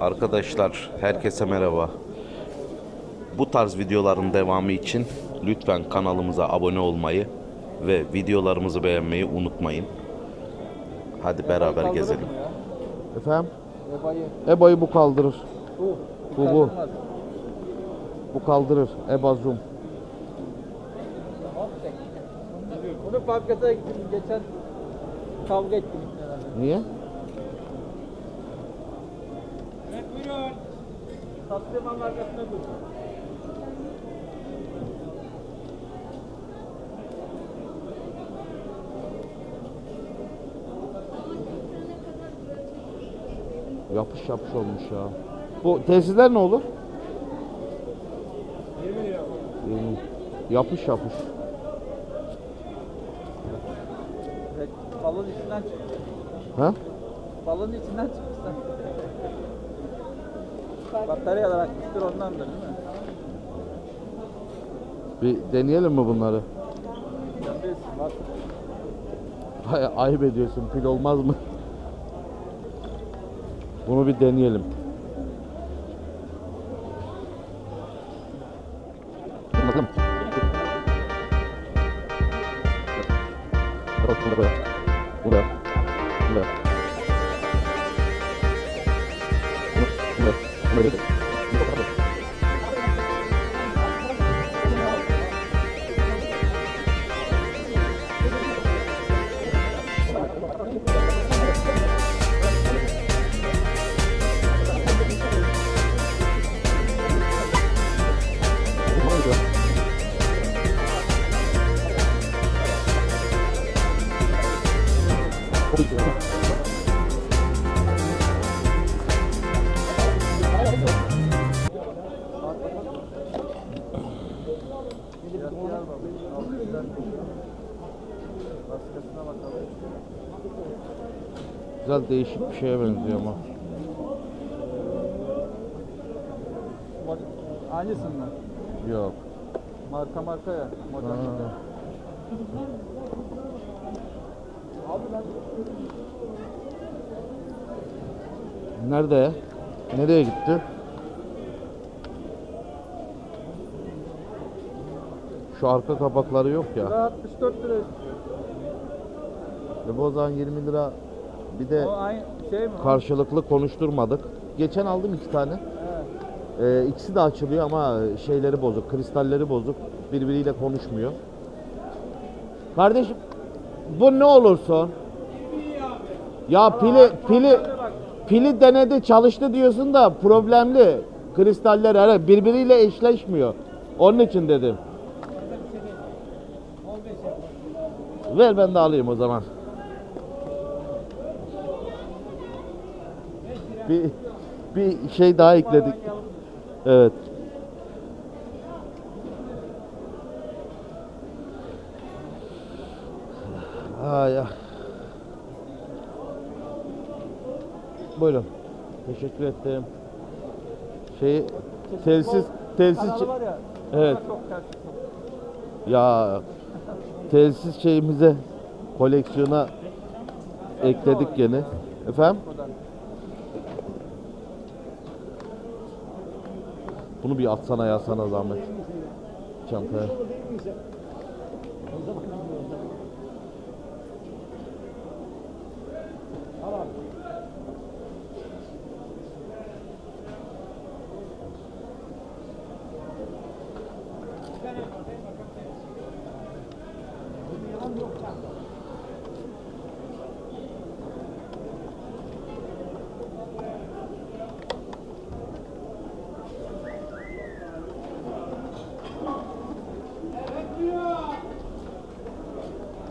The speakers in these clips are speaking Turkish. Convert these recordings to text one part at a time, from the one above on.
Arkadaşlar herkese merhaba. Bu tarz videoların devamı için lütfen kanalımıza abone olmayı ve videolarımızı beğenmeyi unutmayın. Hadi beraber gezelim. Efendim? Ebayı. EBA'yı bu kaldırır. Bu. Bu, bu. kaldırır. EBA zoom. Bunu fabrikata gittim geçen kavga ettim herhalde. Niye? Evet buyurun. Sattığım an arkasına. Yapış yapış olmuş ya. Bu tesisler ne olur? 20 lira. Yeni. Yapış yapış. Evet, balon içinden çıktı. Ha? Balonun içinden çıkmışlar. Bataryalar akmıştır ondandır değil mi? Bir deneyelim mi bunları? Bak. Hay, ayıp ediyorsun. Pil olmaz mı? Bunu bir deneyelim. Değişik bir şeye benziyor ama. Bak, Aynısından. Yok. Marka marka ya. Model. Ha. Abi ben Nerede? Nereye gitti? Şu arka kapakları yok ya. Lira 64 lira istiyor. E bu o zaman 20 lira bir de O aynı şey mi? karşılıklı konuşturmadık. Geçen aldım iki tane. Evet. Ee, ikisi de açılıyor ama şeyleri bozuk, kristalleri bozuk. Birbiriyle konuşmuyor. Kardeşim bu ne olursun? Ya pili pili pili denedi çalıştı diyorsun da problemli. Kristaller hani birbiriyle eşleşmiyor. Onun için dedim. Ver ben de alayım o zaman. Bir bir şey daha ekledik. Evet. Ay ya. Buyurun. Teşekkür ettim. Şey telsiz telsiz ya. Evet. ya telsiz şeyimize koleksiyona ekledik gene. Efendim? Buradan. Bunu bir atsana ya sana zahmet. Çantaya.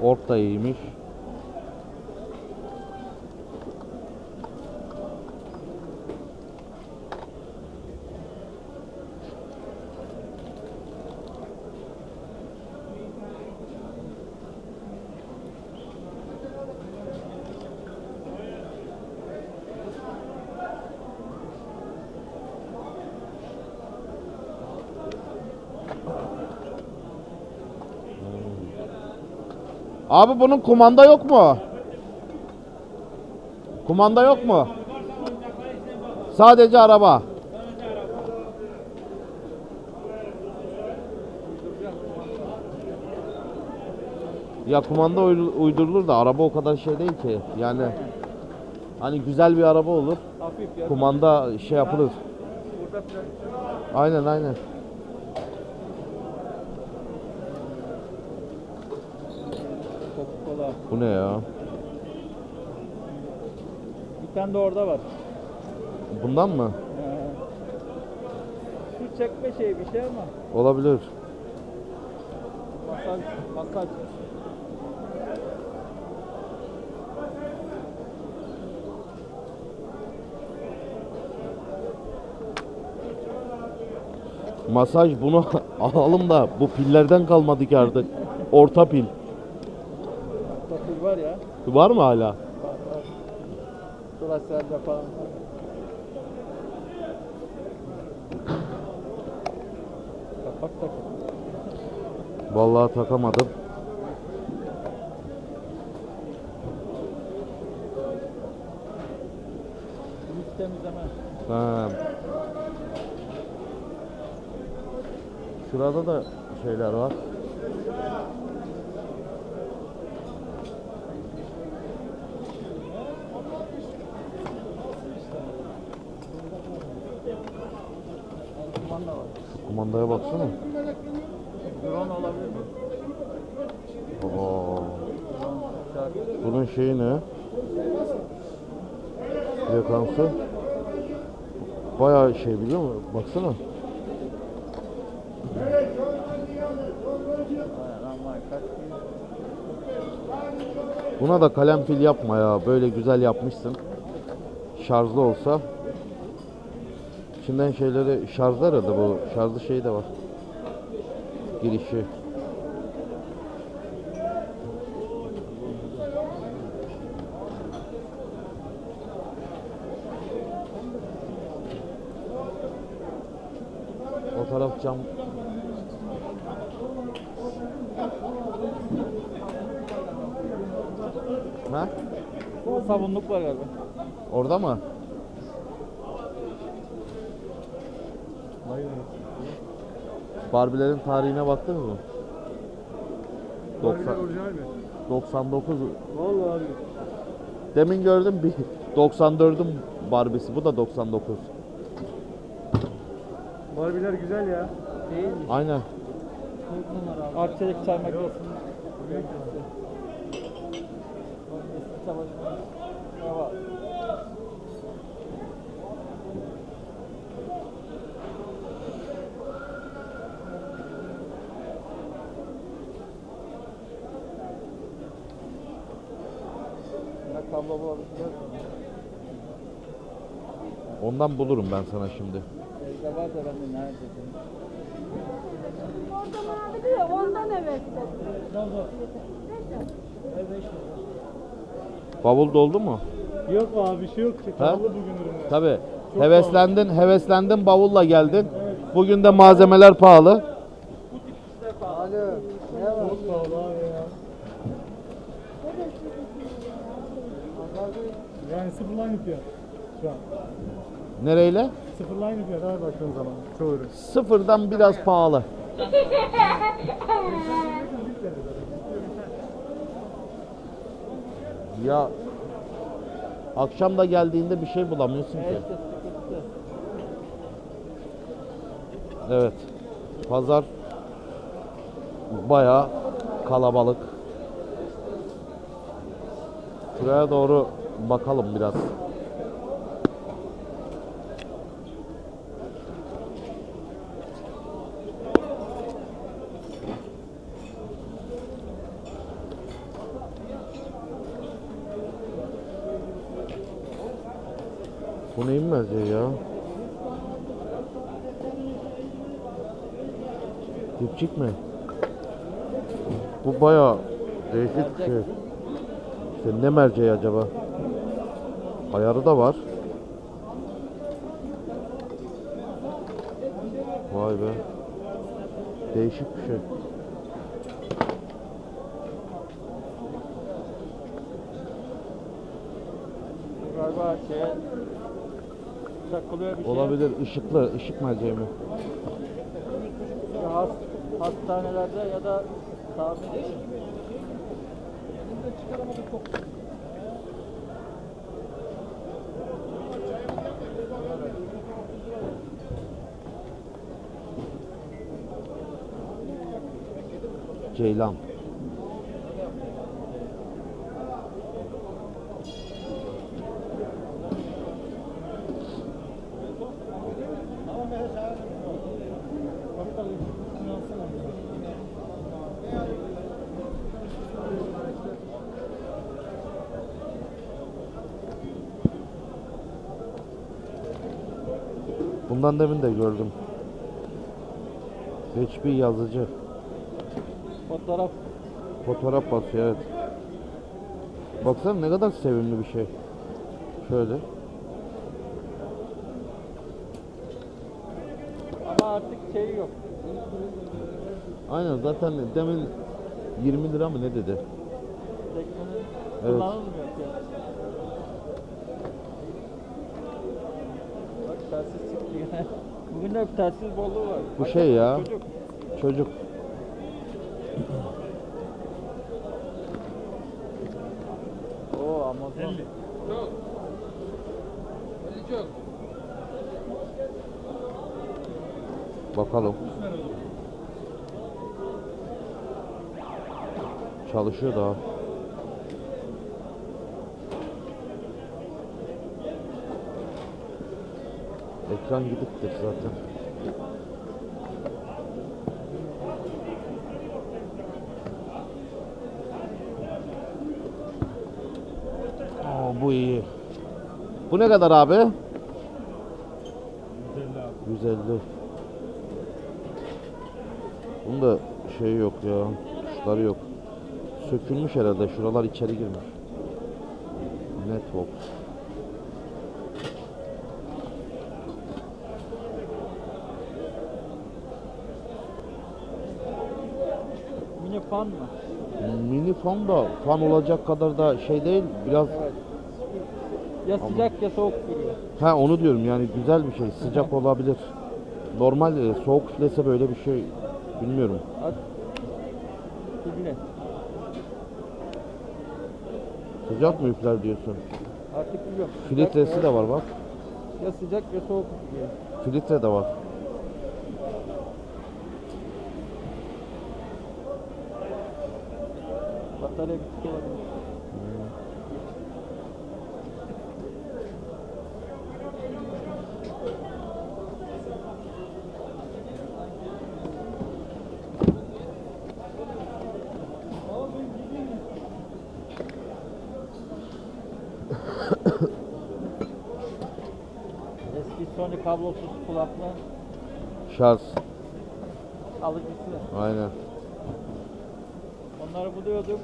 Ork iyiymiş. Abi bunun kumanda yok mu? Kumanda yok mu? Sadece araba. Ya kumanda uy- uydurulur da araba o kadar şey değil ki. Yani hani güzel bir araba olur. Kumanda şey yapılır. Aynen aynen. Bu ne ya? Bir tane de orada var. Bundan mı? Ee, Şu çekme şey bir şey ama. Olabilir. Masaj. Masaj. Masaj bunu alalım da bu pillerden kalmadı ki artık. Orta pil. Var ya. Var mı hala? Var, var. Dolayısıyla falan. Kapak takın. Vallahi takamadım. Temizleme. Ha. Şurada da şeyler var. Kumanda var. Kumandaya baksana. Drone olabilir mi? Oo. Bunun şeyi ne? Frekansı. Bayağı şey biliyor musun? Baksana. Buna da kalem pil yapma ya. Böyle güzel yapmışsın. Şarjlı olsa. İçinden şeyleri şarjlar ya da bu şarjlı şey de var. Girişi. O taraf cam. Ha? Sabunluk var galiba. Orada mı? Barbilerin tarihine baktınız mı? 90, orijinal mi? 99. Vallahi abi. Demin gördüm bir 94'ün Barbie'si. Bu da 99. Barbiler güzel ya. Değil mi? Aynen. Arçelik çay makinesi. Bravo. Ondan bulurum ben sana şimdi. Orada mavi diyor, ondan evet? Bavul doldu mu? Yok abi bir şey yok. Ha? bugün ürünler. Tabi. Heveslendin, heveslendin bavulla geldin. Bugün de malzemeler pahalı. Alo. Ne var? Çok pahalı abi ya. Yani sıfır line fiyat şu an. Nereyle? Sıfır line fiyat abi baktığın zaman. Çoğu ürün. Sıfırdan biraz pahalı. Ya akşam da geldiğinde bir şey bulamıyorsun ki. Evet. Pazar bayağı kalabalık. Şuraya doğru bakalım biraz. Bu neyin merceği ya? Dipçik mi? Bu bayağı değişik bir şey. İşte ne merceği acaba? Ayarı da var. Vay be. Değişik bir şey. Takılıyor bir şey. Olabilir ışıklı, ışık mi? Ya has, hastanelerde ya da tahmin Ceylan. Bundan demin de gördüm. HP yazıcı. fotoğraf Fotoğraf basıyor evet. Baksana ne kadar sevimli bir şey. Şöyle. ama artık şey yok. Aynen zaten demin 20 lira mı ne dedi? Evet. kullanılmıyor ki. Bak telsiz çıktı yine. Bugün de hep telsiz bolluğu var. Bu şey ya. Çocuk. Çocuk. Oo Amazon. Bakalım. Çalışıyor daha. Ekran gidiktir zaten. Aa, bu iyi. Bu ne kadar abi? 150 150. Bunun da şey yok ya. Tuşları yok. Sökülmüş herhalde. Şuralar içeri girmiş. Netbox. Fan mı? Mini fan da fan olacak kadar da şey değil. Biraz Evet. Ya sıcak ya soğuk duruyor. ha onu diyorum yani güzel bir şey. Sıcak olabilir. Normal e, soğuk üflese böyle bir şey bilmiyorum. At. Dibine. Sıcak mı üfler diyorsun? Artık biliyorum. Filtresi de var bak. Ya sıcak ya soğuk duruyor. Filtre de var. Batarya bitik olabilir. Eski Sony kablosuz kulaklığın Şarj. alıcısı. Aynen. Onları buluyorduk.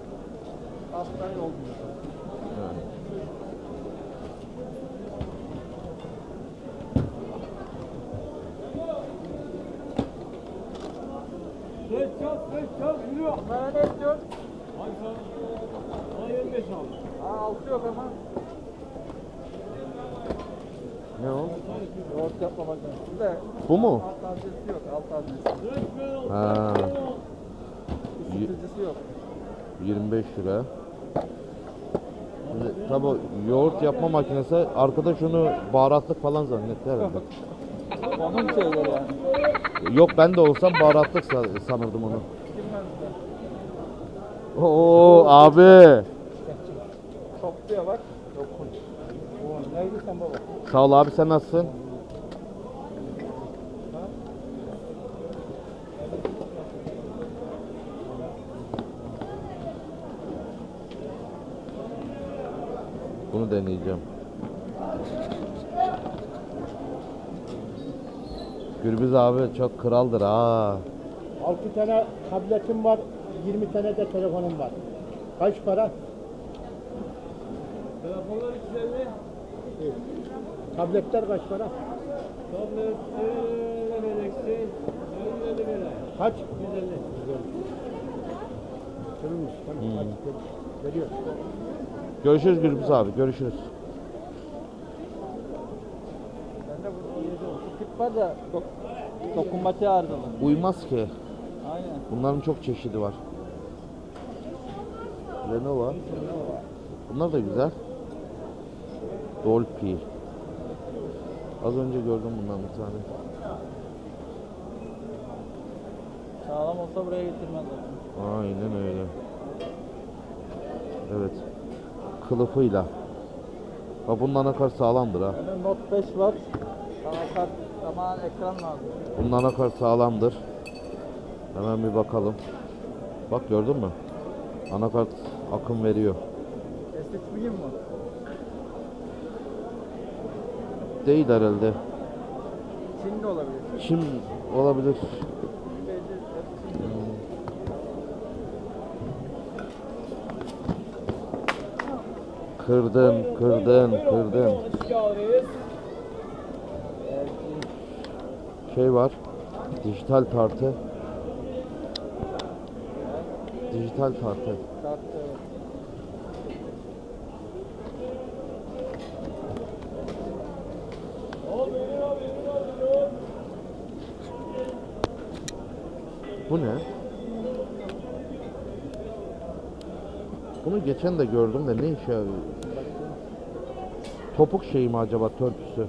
Hasta ay olmuyor. Yani. Beş çal, beş çal, yürüyor. Bunlara ne istiyorsun? Bana 25 aldı. Aa, altı yok ama. Ne o? Yoğurt yapmamak lazım. De Bu mu? alt adresi yok, alt adresi. Ha, Isıtıcısı yok. 25 lira. Tabi yoğurt yapma makinesi arkadaş onu baharatlık falan zannetti herhalde. Onun şeyleri yani. Yok ben de olsam baharatlık sa- sanırdım onu. Oo abi. Topluyor bak. Dokun. Neydi sen baba? Sağ ol abi sen nasılsın? Bunu deneyeceğim. Gürbüz abi çok kraldır ha. 6 tane tabletim var, 20 tane de telefonum var. Kaç para? Telefonlar 250. Evet. Tabletler kaç para? Tablet ne vereceksin? 50 lira. Kaç? 150. Kırılmış. Tamam, hadi ver- veriyorum. Görüşürüz Gürbüz abi görüşürüz. Bende var da dok dokunmatiğe arızalı. Uymaz ki. Aynen. Bunların çok çeşidi var. Renault var. Bunlar da güzel. Dolphy. Az önce gördüm bundan bir tane. Sağlam olsa buraya getirmezler. Aynen öyle. Evet. Kılıfıyla. Bak bunun anakart sağlamdır ha. Benim Note 5 var. Anakart ama ekran lazım. Bunun anakart sağlamdır. Hemen bir bakalım. Bak gördün mü? Anakart akım veriyor. S3 miyim mi? Değil herhalde. Çin de olabilir. Çin olabilir. Kırdın, kırdın, kırdın. Şey var. Dijital tartı. Dijital tartı. Bu ne? Bunu geçen de gördüm de ne işe yarıyor? Topuk şeyi mi acaba törpüsü?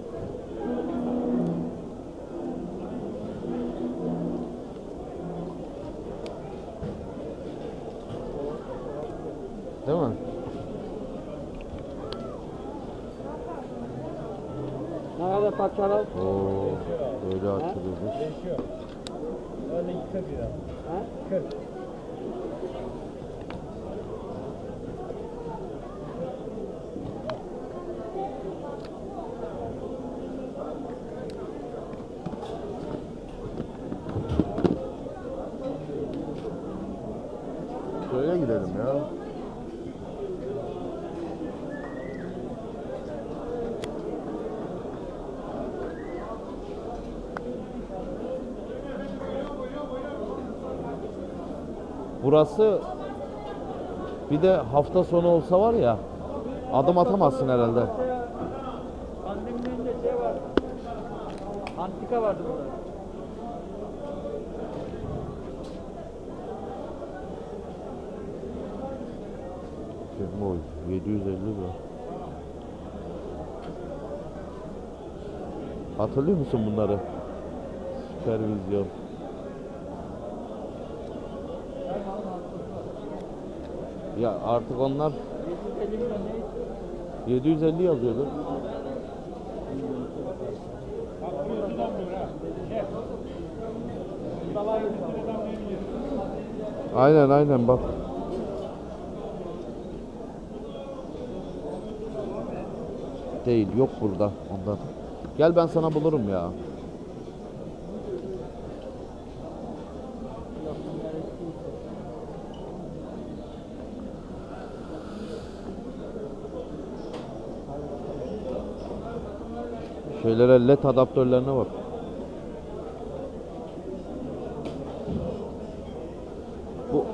Değil mi? Nerede parçalar? Oo, böyle açılıyormuş. Öyle 40 lira. Ha? 40. Şöyle gidelim ya. Burası bir de hafta sonu olsa var ya adım atamazsın herhalde. Önünde şey var. Antika vardı burada. Oy 750 lira. Hatırlıyor musun bunları? Süpervizyon. Ya artık onlar 750 milyon ne? 750 yazıyordu. Aynen aynen bak. Değil yok burada ondan. Gel ben sana bulurum ya. Şeylere led adaptörlerine bak. Bu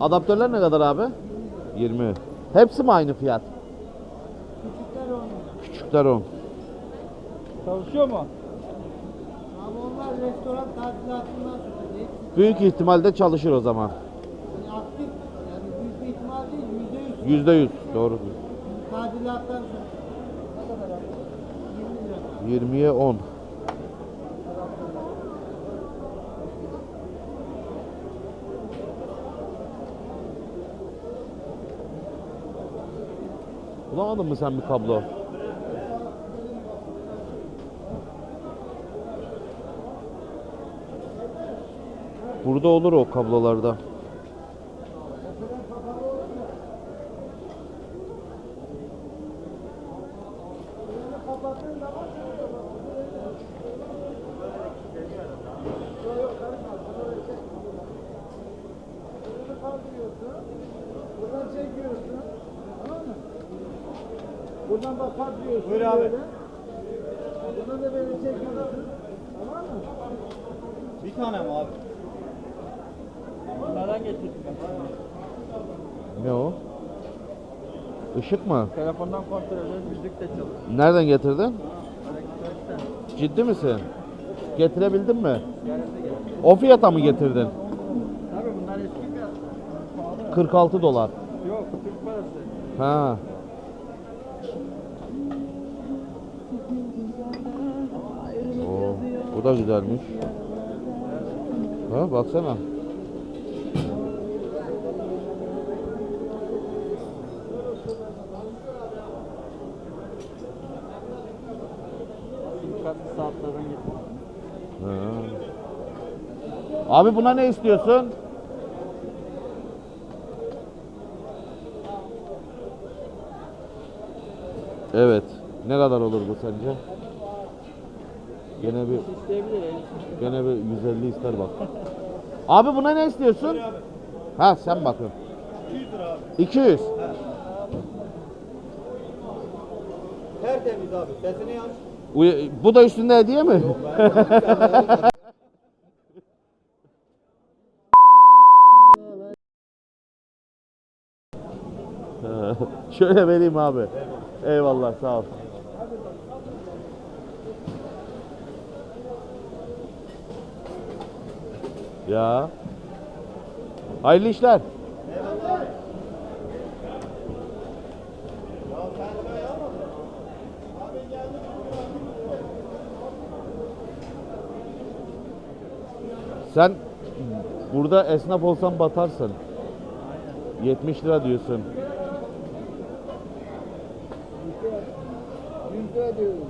Adaptörler ne kadar abi? 20. Hepsi mi aynı fiyat? Küçükler 10. Çalışıyor mu? Ama onlar restoran tadilatından sonra değil. Büyük ihtimalle çalışır o zaman. Yani aktif. Yani büyük bir ihtimal değil. Yüzde yüz. %100 doğru. Tadilattan sonra. Ne kadar abi? 20 lira. 20'ye 10. Bulamadın mı sen bir kablo? Burada olur o kablolarda. Buradan çekiyorsun. Tamam mı? Buradan bak patlıyorsun. Buyur abi. böyle. Buradan da böyle çekiyorsun. Tamam mı? Bir tane mi abi? Bunlardan getirdim ben. Ne o? Işık mı? Telefondan kontrol ediyoruz, müzik de çalıyor. Nereden getirdin? Ciddi misin? Getirebildin mi? O fiyata mı getirdin? Tabii bunlar eski fiyat. Pahalı. 46 dolar. Yok Türk parası. Ha. Oo, bu da güzelmiş. Ha baksana. Abi buna ne istiyorsun? Evet. Ne kadar olur bu sence? Gene bir gene bir 150 ister bak. Abi buna ne istiyorsun? Ha sen bakın. 200 lira abi. 200. Tertemiz abi. Sesini. Uy- Bu da üstünde hediye mi? Şöyle vereyim abi. Eyvallah sağ ol. Ya. Hayırlı işler. Sen burada esnaf olsan batarsın. 70 lira diyorsun. 100 lira diyorum.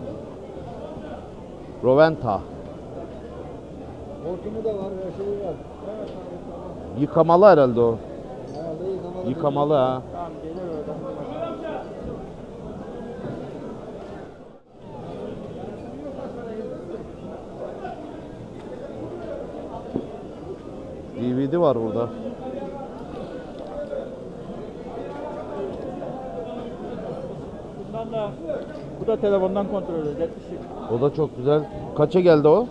Roventa. Hortumu da var, her şeyi var. Yıkamalı herhalde o. Herhalde yıkamalı. Yıkamalı ha. Tamam gelir oradan. DVD var burada. Bundan da bu da telefondan kontrol ediyor. 70 O da çok güzel. Kaça geldi o?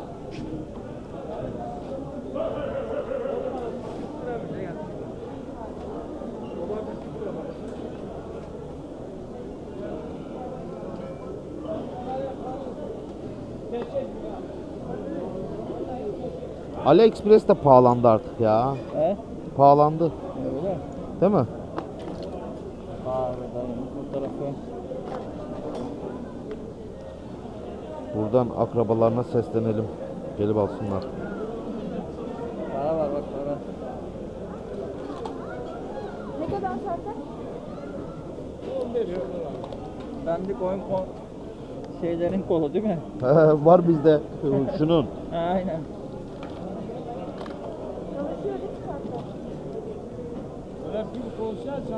AliExpress de pahalandı artık ya. He? Pahalandı. Öyle. Değil mi? Abi dayım bu tarafı. Buradan akrabalarına seslenelim. Gelip alsınlar. Para var bak para. Ne kadar sende? Dandik oyun kon şeylerin kolu değil mi? var bizde şunun. Aynen.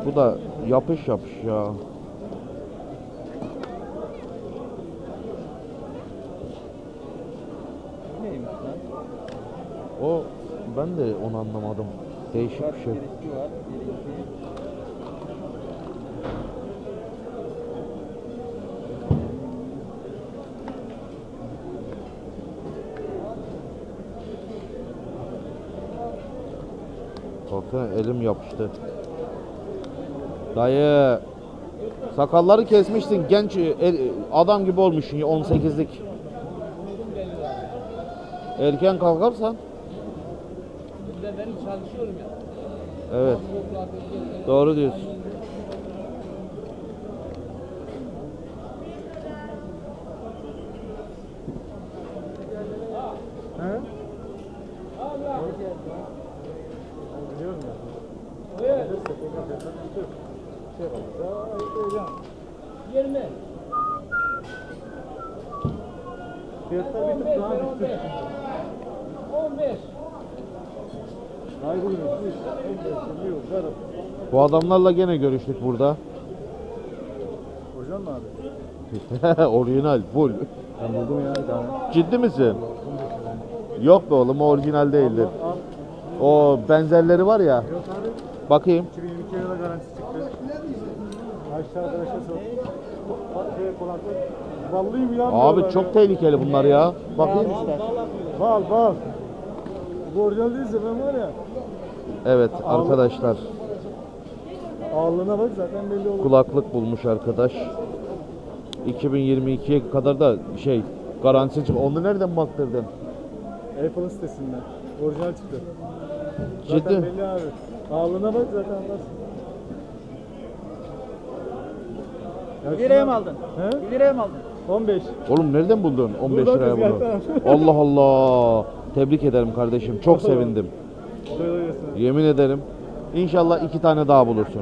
Bu da yapış yapış ya. O ben de onu anlamadım. Değişik bir şey. Baksana elim yapıştı. Dayı sakalları kesmişsin genç el- adam gibi olmuşsun ya 18'lik. Erken kalkarsan. Ben çalışıyorum ya. Evet. Doğru diyorsun. Adamlarla gene görüştük burada. Hocam mı abi? orijinal full. Ben buldum ya bir tane. Ciddi misin? Yok be oğlum o orijinal değildir. O benzerleri var ya. Yok abi. Bakayım. 2022 yıla garantisi çıktı. Aşağı arkadaşa sor. Ballıyım ya. Abi çok tehlikeli bunlar ya. Bakayım. Bal bal. Bu orijinal değilse ben var ya. Evet arkadaşlar Ağırlığına bak zaten belli olur. kulaklık bulmuş arkadaş. 2022'ye kadar da şey Garantisi çık. Onu nereden baktırdın? Apple sitesinden. Orijinal çıktı. Zaten Ciddi. belli abi. Ağlığına bak zaten anlarsın. Ya 1 liraya mı aldın? He? 1 liraya mı aldın? 15. Oğlum nereden buldun 15 Buradan liraya bunu? Allah Allah. Tebrik ederim kardeşim. Çok sevindim. Yemin ederim. İnşallah iki tane daha bulursun.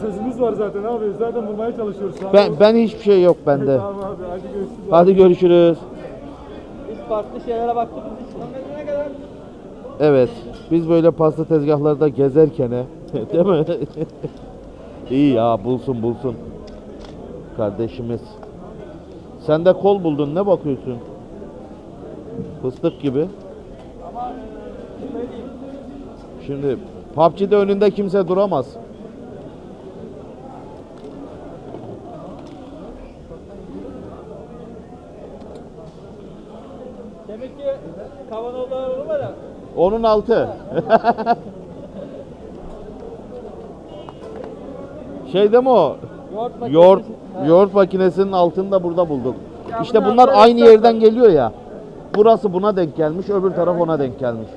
Sözümüz var zaten abi. Zaten bulmaya çalışıyoruz. Ben ben hiçbir şey yok bende. Tamam abi hadi görüşürüz. Hadi görüşürüz. Biz farklı şeylere baktığımız için. Ne kadar? Evet. Biz böyle pasta tezgahlarda gezerken değil mi? İyi ya bulsun bulsun. Kardeşimiz. Sen de kol buldun ne bakıyorsun? Fıstık gibi. Şimdi PUBG'de önünde kimse duramaz. Demek ki kavanozlar mu da? Onun altı. Şeyde mi o? Yoğurt makinesi. Yoğurt, yoğurt makinesinin altını da burada bulduk. Ya işte bunlar aynı yerden geliyor ya. Burası buna denk gelmiş, öbür taraf ona denk gelmiş.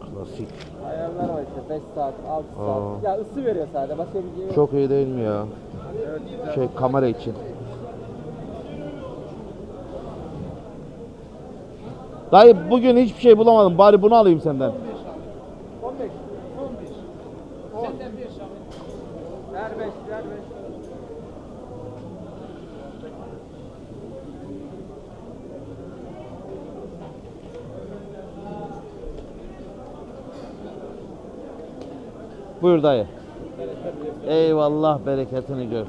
Klasik. Ayarlar var işte 5 saat, 6 Aa. saat. Ya ısı veriyor sadece. Başka bir şey yok. Çok iyi değil mi ya? Şey kamera için. Dayı bugün hiçbir şey bulamadım. Bari bunu alayım senden. 15. 11. Senden 5 Ver 5, ver 5. Buyur dayı. Eyvallah bereketini gör.